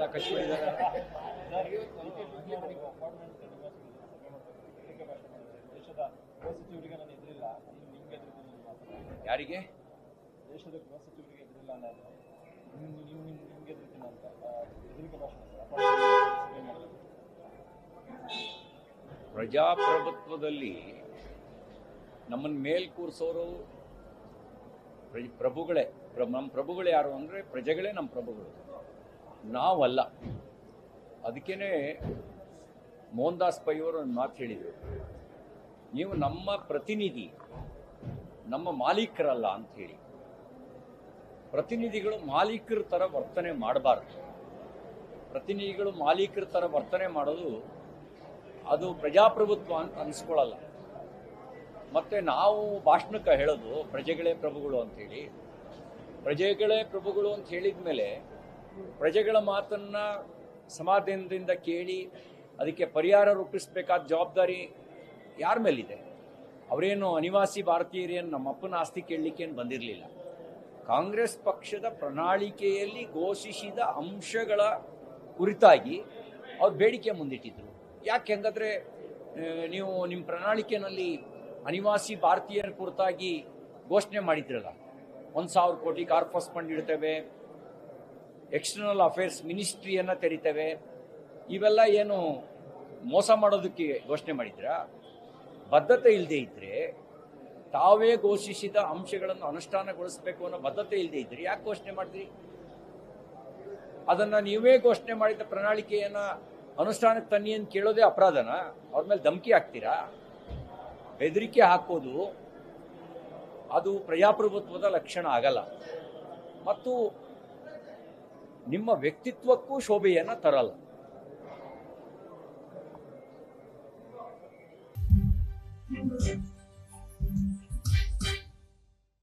ಎಲ್ಲ ಯಾರಿಗೆ? ದೇಶದ ಗೃಹ ಸಚಿವರಿಗೆ ಎದುರಿಲ್ಲ ನೀವು ನಿಮ್ಗೆ ಅಂತ. ಭಾಷಣ ಪ್ರಜಾಪ್ರಭುತ್ವದಲ್ಲಿ ನಮ್ಮನ್ನು ಮೇಲ್ ಕೂರಿಸೋರು ಪ್ರ- ಪ್ರಭುಗಳೇ. ಪ್ರ- ನಮ್ಮ ಪ್ರಭುಗಳು ಯಾರು ಅಂದರೆ ಪ್ರಜೆಗಳೇ ನಮ್ಮ ಪ್ರಭುಗಳು. ನಾವಲ್ಲ. ಅದಕ್ಕೇ ಮೋಹನ್ ದಾಸ್ ಪೈ ಅವರು ಒಂದು ಮಾತು ಹೇಳಿದರು. ನೀವು ನಮ್ಮ ಪ್ರತಿನಿಧಿ, ನಮ್ಮ ಮಾಲೀಕರಲ್ಲ ಅಂತ ಹೇಳಿ. ಪ್ರತಿನಿಧಿಗಳು ಮಾಲೀಕರ ಥರ ವರ್ತನೆ ಮಾಡಬಾರ್ದು. ಪ್ರತಿನಿಧಿಗಳು ಮಾಲೀಕರ ಥರ ವರ್ತನೆ ಮಾಡೋದು ಅದು ಪ್ರಜಾಪ್ರಭುತ್ವ ಅಂತ ಅನಿಸ್ಕೊಳ್ಳಲ್ಲ ಮತ್ತು ನಾವು ಭಾಷಣಕ್ಕೆ ಹೇಳೋದು ಪ್ರಜೆಗಳೇ ಪ್ರಭುಗಳು ಅಂತೇಳಿ ಪ್ರಜೆಗಳೇ ಪ್ರಭುಗಳು ಅಂತ ಹೇಳಿದ ಮೇಲೆ ಪ್ರಜೆಗಳ ಮಾತನ್ನ ಸಮಾಧಾನದಿಂದ ಕೇಳಿ ಅದಕ್ಕೆ ಪರಿಹಾರ ರೂಪಿಸಬೇಕಾದ ಜವಾಬ್ದಾರಿ ಯಾರ ಮೇಲಿದೆ? ಅವರೇನು ಅನಿವಾಸಿ ಭಾರತೀಯರೇನು ನಮ್ಮ ಅಪ್ಪನ ಆಸ್ತಿ ಕೇಳಲಿಕ್ಕೇನು ಬಂದಿರಲಿಲ್ಲ? ಕಾಂಗ್ರೆಸ್ ಪಕ್ಷದ ಪ್ರಣಾಳಿಕೆಯಲ್ಲಿ ಘೋಷಿಸಿದ ಅಂಶಗಳ ಕುರಿತಾಗಿ ಅವ್ರು ಬೇಡಿಕೆ ಮುಂದಿಟ್ಟಿದ್ರು. ಯಾಕೆ ಹಂಗಾದ್ರೆ ನೀವು ನಿಮ್ಮ ಪ್ರಣಾಳಿಕೆಯಲ್ಲಿ ಅನಿವಾಸಿ ಭಾರತೀಯರ ಕುರಿತಾಗಿ ಘೋಷಣೆ ಮಾಡಿದ್ರಲ್ಲ, ಒಂದು ಸಾವಿರ ಕೋಟಿ ಕಾರ್ಪಸ್ ಫಂಡ್ ಇಡ್ತೇವೆ ಎಕ್ಸ್ಟರ್ನಲ್ ಅಫೇರ್ಸ್ ಮಿನಿಸ್ಟ್ರಿಯನ್ನು ತೆರಿತೇವೆ ಇವೆಲ್ಲ ಏನು ಮೋಸ ಮಾಡೋದಕ್ಕೆ ಘೋಷಣೆ ಮಾಡಿದ್ರಾ? ಬದ್ಧತೆ ಇಲ್ಲದೆ ಇದ್ದರೆ ತಾವೇ ಘೋಷಿಸಿದ ಅಂಶಗಳನ್ನು ಅನುಷ್ಠಾನಗೊಳಿಸಬೇಕು ಅನ್ನೋ ಬದ್ಧತೆ ಇಲ್ಲದೆ ಇದ್ದರೆ ಯಾಕೆ ಘೋಷಣೆ ಮಾಡಿದ್ರಿ? ಅದನ್ನು ನೀವೇ ಘೋಷಣೆ ಮಾಡಿದ ಪ್ರಣಾಳಿಕೆಯನ್ನು ಅನುಷ್ಠಾನಕ್ಕೆ ತನ್ನಿ ಅಂತ ಕೇಳೋದೇ ಅಪರಾಧನ? ಅವ್ರ ಮೇಲೆ ಧಮಕಿ ಹಾಕ್ತೀರಾ? ಬೆದರಿಕೆ ಹಾಕೋದು ಅದು ಪ್ರಜಾಪ್ರಭುತ್ವದ ಲಕ್ಷಣ ಆಗಲ್ಲ. ಮತ್ತು ನಿಮ್ಮ ವ್ಯಕ್ತಿತ್ವಕ್ಕೂ ಶೋಭೆಯನ್ನ ತರಲ್ಲ.